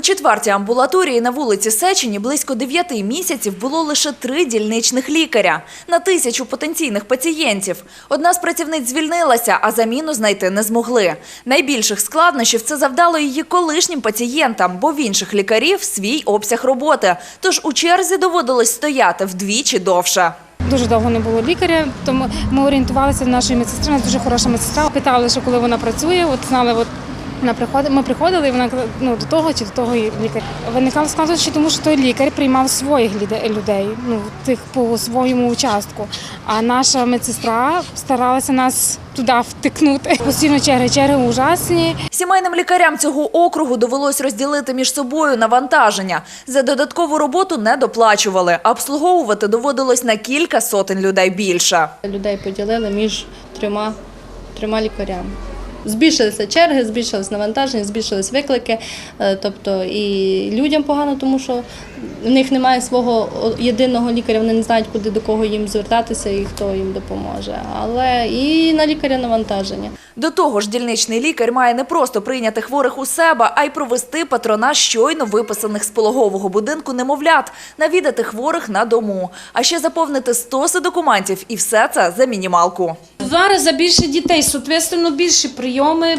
Четвертій амбулаторії на вулиці Сечені близько 9 місяців було лише три дільничних лікаря на тисячу потенційних пацієнтів. Одна з працівниць звільнилася, а заміну знайти не змогли. Найбільших складнощів це завдало її колишнім пацієнтам, бо в інших лікарів свій обсяг роботи. Тож у черзі доводилось стояти вдвічі довше. Дуже довго не було лікаря, тому ми орієнтувалися на нашої медсестри. У нас дуже хороша медсестра. Питали, що коли вона працює, от знали, от вона приходить. Ми приходили, і вона казала, ну до того чи до того і лікар. Виникало складнощі, тому що той лікар приймав своїх людей, ну тих по своєму участку. А наша медсестра старалася нас туди втикнути. Постійно черги, черги ужасні. Сімейним лікарям цього округу довелось розділити між собою навантаження. За додаткову роботу не доплачували, а обслуговувати доводилось на кілька сотень людей більше. Людей поділили між трьома, трьома лікарями. Збільшилися черги, збільшилось навантаження, збільшились виклики. Е, Тобто і людям погано, тому що в них немає свого єдиного лікаря, вони не знають, куди до кого їм звертатися і хто їм допоможе. Але і на лікаря навантаження. До того ж, дільничний лікар має не просто прийняти хворих у себе, а й провести патронаж щойно виписаних з пологового будинку немовлят, навідати хворих на дому, а ще заповнити стоси документів і все це за мінімалку. Зараз за більше дітей, соответственно, більше прийоми,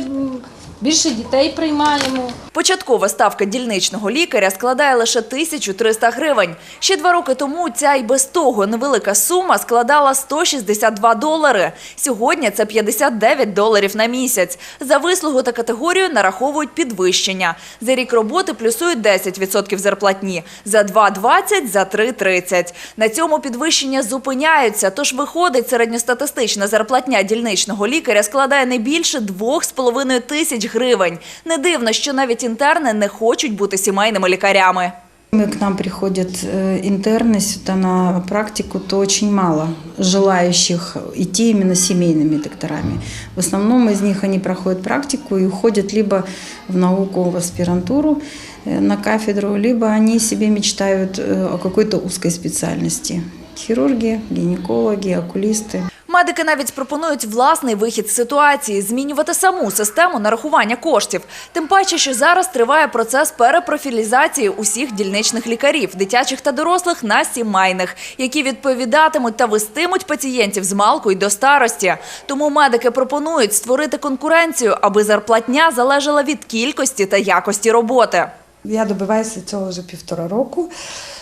більше дітей приймаємо. Початкова ставка дільничного лікаря складає лише 1300 гривень. Ще два роки тому ця й без того невелика сума складала 162 долари. Сьогодні це 59 доларів на місяць. За вислугу та категорію нараховують підвищення. За рік роботи плюсують 10% зарплатні, за 2,20 – за 3,30. На цьому підвищення зупиняються, тож виходить середньостатистична зарплатня дільничного лікаря складає не більше 2,5 тисяч гривень. Не дивно, що навіть інтерни не хочуть бути сімейними лікарями. Мы к нам приходят э, интерны сюда на практику, то очень мало желающих идти именно семейными докторами. В основном из них они проходят практику и уходят либо в науку, в аспирантуру э, на кафедру, либо они себе мечтают э, о какой-то узкой специальности. Хирурги, гинекологи, окулисты. Медики навіть пропонують власний вихід з ситуації – змінювати саму систему нарахування коштів. Тим паче, що зараз триває процес перепрофілізації усіх дільничних лікарів, дитячих та дорослих на сімейних, які відповідатимуть та вестимуть пацієнтів з малку й до старості. Тому медики пропонують створити конкуренцію, аби зарплатня залежала від кількості та якості роботи. Я добиваюся цього вже півтора року,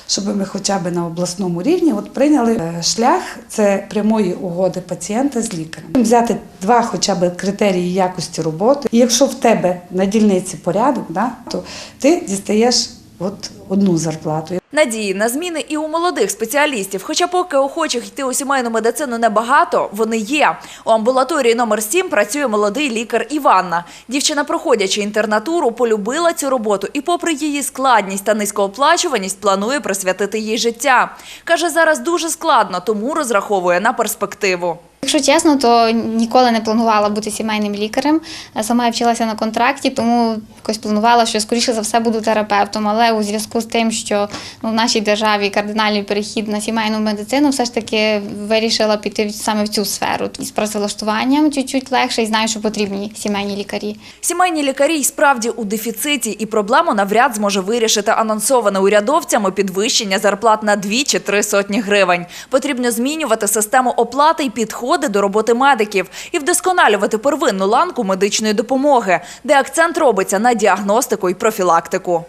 щоб ми хоча б на обласному рівні от прийняли е, шлях це прямої угоди пацієнта з лікарем. Взяти два хоча б критерії якості роботи. І якщо в тебе на дільниці порядок, да, то ти дістаєш от одну зарплату. Надії на зміни і у молодих спеціалістів. Хоча поки охочих йти у сімейну медицину небагато, вони є. У амбулаторії номер 7 працює молодий лікар Іванна. Дівчина, проходячи інтернатуру, полюбила цю роботу і, попри її складність та низькооплачуваність, планує присвятити їй життя. Каже, зараз дуже складно, тому розраховує на перспективу. Якщо чесно, то ніколи не планувала бути сімейним лікарем. Сама я вчилася на контракті, тому якось планувала, що скоріше за все буду терапевтом. Але у зв'язку з тим, що ну, в нашій державі кардинальний перехід на сімейну медицину, все ж таки вирішила піти саме в цю сферу. І з працевлаштуванням чуть-чуть легше і знаю, що потрібні сімейні лікарі. Сімейні лікарі й справді у дефіциті, і проблему навряд зможе вирішити анонсоване урядовцями підвищення зарплат на 2 чи 3 сотні гривень. Потрібно змінювати систему оплати і підходи до роботи медиків і вдосконалювати первинну ланку медичної допомоги, де акцент робиться на діагностику і профілактику.